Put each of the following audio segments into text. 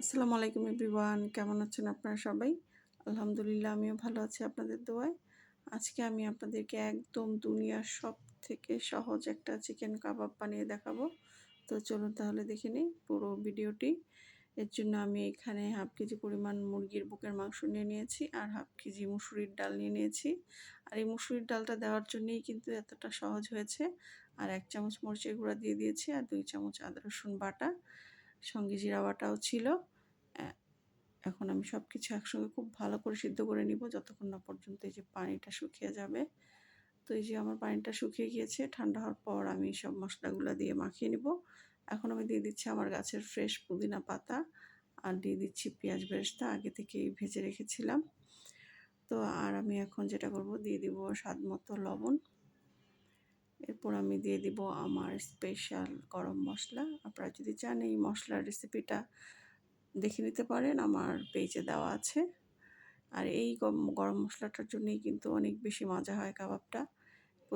আসসালামু আলাইকুম এভরিওয়ান, কেমন আছেন আপনারা সবাই? আলহামদুলিল্লাহ, আমিও ভালো আছি আপনাদের দোয়ায়। আজকে আমি আপনাদেরকে একদম দুনিয়ার সব থেকে সহজ একটা চিকেন কাবাব বানিয়ে দেখাবো। তো চলুন তাহলে দেখে নিই পুরো ভিডিওটি। এর জন্য আমি এখানে হাফ কেজি পরিমাণ মুরগির বুকের মাংস নিয়ে নিয়েছি আর হাফ কেজি মুসুরির ডাল নিয়ে নিয়েছি। আর এই মুসুরির ডালটা দেওয়ার জন্যই কিন্তু এতটা সহজ হয়েছে। আর এক চামচ মরিচের গুঁড়া দিয়ে দিয়েছি আর দুই চামচ আদা রসুন বাটা। সঙ্গে জিরা বাটাও ছিল এখন আমি সব কিছু একসঙ্গে খুব ভালো করে সিদ্ধ করে নিব যতক্ষণ না পর্যন্ত এই যে পানিটা শুকিয়ে যাবে। তো এই যে আমার পানিটা শুকিয়ে গিয়েছে, ঠান্ডা হওয়ার পর আমি সব মশলাগুলো দিয়ে মাখিয়ে নিব। এখন আমি দিয়ে দিচ্ছি আমার গাছের ফ্রেশ পুদিনা পাতা আর দিয়ে দিচ্ছি পেঁয়াজ বেরেস্তা, আগে থেকেই ভেজে রেখেছিলাম। তো আর আমি এখন যেটা করব, দিয়ে দিব স্বাদ মতো লবণ। এরপর আমি দিয়ে দিব আমার স্পেশাল গরম মশলা। আপনারা যদি চান এই মশলার রেসিপিটা দেখে নিতে পারেন, আমার পেজে দেওয়া আছে। আর এই গরম মশলাটার জন্যই কিন্তু অনেক বেশি মজা হয় কাবাবটা।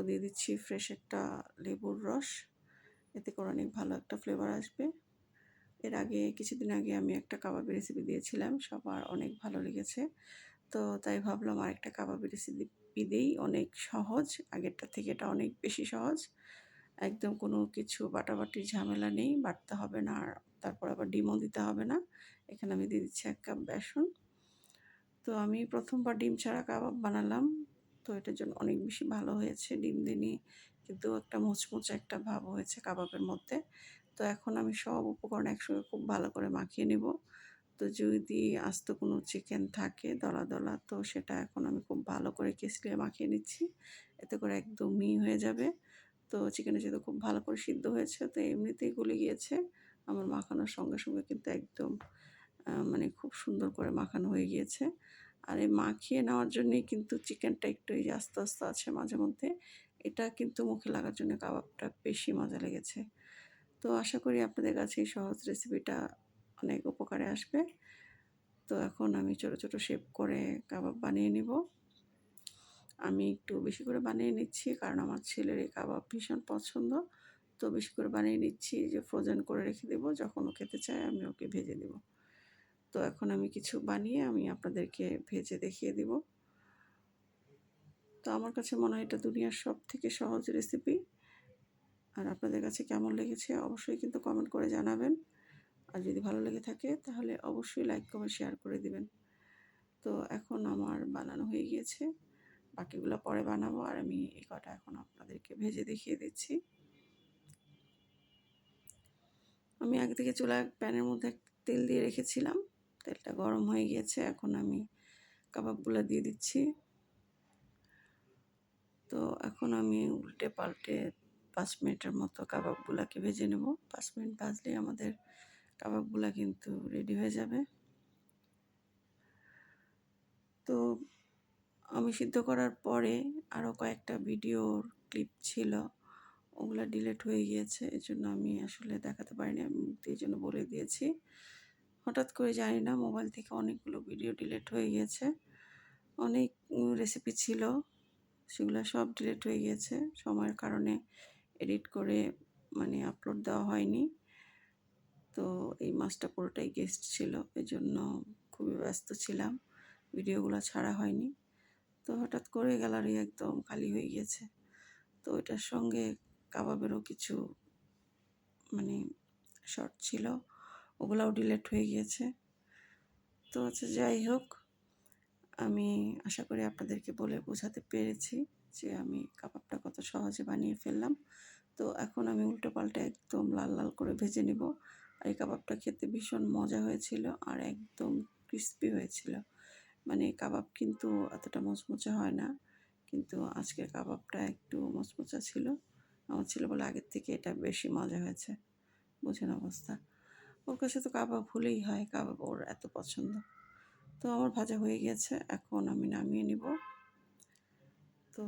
দিয়ে দিচ্ছি ফ্রেশ একটা লেবুর রস। এতে করে অনেক ভালো একটা ফ্লেভার আসবে। এর আগে, কিছুদিন আগে আমি একটা কাবাবের রেসিপি দিয়েছিলাম, সবার অনেক ভালো লেগেছে। তো তাই ভাবলাম আরেকটা কাবাবের রেসিপি দিই অনেক সহজ, আগেরটা থেকে এটা অনেক বেশি সহজ। একদম কোনো কিছু বাটাবাটির ঝামেলা নেই, বাটতে হবে না আর তারপর আবার ডিমও দিতে হবে না। এখানে আমি দিয়ে দিচ্ছি এক কাপ বেসন। তো আমি প্রথমবার ডিম ছাড়া কাবাব বানালাম। তো এটার জন্য অনেক বেশি ভালো হয়েছে ডিম দিনই কিন্তু একটা মুচমুচে একটা ভাব হয়েছে কাবাবের মধ্যে। তো এখন আমি সব উপকরণ একসঙ্গে খুব ভালো করে মাখিয়ে নেব। তো যদি আস্ত কোনো চিকেন থাকে দলা দলা তো সেটা এখন আমি খুব ভালো করে কেসলিয়ে মাখিয়ে নিচ্ছি। এতে করে একদম মিহি হয়ে যাবে। তো চিকেনের যেহেতু খুব ভালো করে সিদ্ধ হয়েছে, তো এমনিতেই গলে গিয়েছে। আমার মাখানোর সঙ্গে সঙ্গে কিন্তু একদম মানে খুব সুন্দর করে মাখানো হয়ে গিয়েছে। আর এই মাখিয়ে নেওয়ার জন্যই কিন্তু চিকেনটা একটু এই আস্তে আস্তে আছে মাঝে মধ্যে, এটা কিন্তু মুখে লাগার জন্য কাবাবটা বেশি মজা লেগেছে। তো আশা করি আপনাদের কাছে এই সহজ রেসিপিটা অনেক উপকারে আসবে। তো এখন আমি ছোটো ছোটো শেপ করে কাবাব বানিয়ে নিব। আমি একটু বেশি করে বানিয়ে নিচ্ছি কারণ আমার ছেলের এই কাবাব ভীষণ পছন্দ। তো বেশি করে বানিয়ে নিচ্ছি যে ফ্রোজেন করে রেখে দেবো। যখন ও খেতে চায় আমি ওকে ভেজে দেব তো এখন আমি কিছু বানিয়ে আমি আপনাদেরকে ভেজে দেখিয়ে দিব। তো আমার কাছে মনে হয় এটা দুনিয়ার সব থেকে সহজ রেসিপি আর আপনাদের কাছে কেমন লেগেছে অবশ্যই কিন্তু কমেন্ট করে জানাবেন। আর যদি ভালো লেগে থাকে, তাহলে অবশ্যই লাইক কমেন্ট শেয়ার করে দিবেন। তো এখন আমার বানানো হয়ে গিয়েছে। বাকিগুলো পরে বানাবো আর আমি এই কটা এখন আপনাদেরকে ভেজে দেখিয়ে দিচ্ছি। আমি আগে থেকে চুলা প্যানের মধ্যে তেল দিয়ে রেখেছিলাম। তেলটা গরম হয়ে গিয়েছে, এখন আমি কাবাবগুলো দিয়ে দিচ্ছি। তো এখন আমি উল্টে পাল্টে পাঁচ মিনিটের মতো কাবাবগুলাকে ভেজে নেব। পাঁচ মিনিট ভাজলে আমাদের কাবাবগুলা কিন্তু রেডি হয়ে যাবে। তো আমি সিদ্ধ করার পরে আরও কয়েকটা ভিডিওর ক্লিপ ছিল, ওগুলো ডিলেট হয়ে গিয়েছে এই জন্য আমি আসলে দেখাতে পারিনি, আমি এই জন্য বলে দিয়েছি। হঠাৎ করে জানি না মোবাইল থেকে অনেকগুলো ভিডিও ডিলেট হয়ে গিয়েছে, অনেক রেসিপি ছিল, সেগুলো সব ডিলেট হয়ে গিয়েছে, সময়ের কারণে এডিট করে মানে আপলোড দেওয়া হয়নি। তো এই মাসটা পুরোটাই গেস্ট ছিল এই জন্য খুবই ব্যস্ত ছিলাম। ভিডিওগুলো ছাড়া হয়নি। তো হঠাৎ করে গ্যালারি একদম খালি হয়ে গিয়েছে তো এটার সঙ্গে কাবাবেরও কিছু মানে শর্ট ছিল, ওগুলাও ডিলেট হয়ে গিয়েছে তো আচ্ছা যাই হোক, আমি আশা করি আপনাদেরকে বলে বোঝাতে পেরেছি যে আমি কাবাবটা কত সহজে বানিয়ে ফেললাম। তো এখন আমি উল্টো পাল্টা একদম লাল লাল করে ভেজে নেব। এই কাবাবটা খেতে ভীষণ মজা হয়েছিল আর একদম ক্রিস্পি হয়েছিল। মানে কাবাব কিন্তু এতটা মচমচে হয় না, কিন্তু আজকের কাবাবটা একটু মচমচা ছিল। আমার ছিল বলে আগের থেকে এটা বেশি মজা হয়েছে। বুঝেন অবস্থা। ওর কাছে তো কাবাব হলেই হয়, কাবাব ওর এত পছন্দ। তো আমার ভাজা হয়ে গেছে, এখন আমি নামিয়ে নিব। তো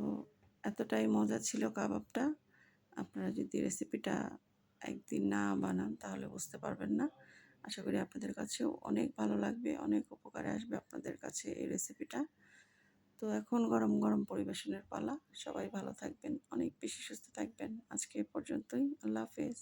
এতটাই মজা ছিল কাবাবটা। আপনারা যদি রেসিপিটা একদিন না বানান তাহলে বুঝতে পারবেন না। আশা করি আপনাদের কাছেও অনেক ভালো লাগবে, অনেক উপকারে আসবে আপনাদের কাছে এই রেসিপিটা তো এখন গরম গরম পরিবেশনের পালা। সবাই ভালো থাকবেন, অনেক বেশি সুস্থ থাকবেন। আজকে এ পর্যন্তই। আল্লাহ হাফেজ।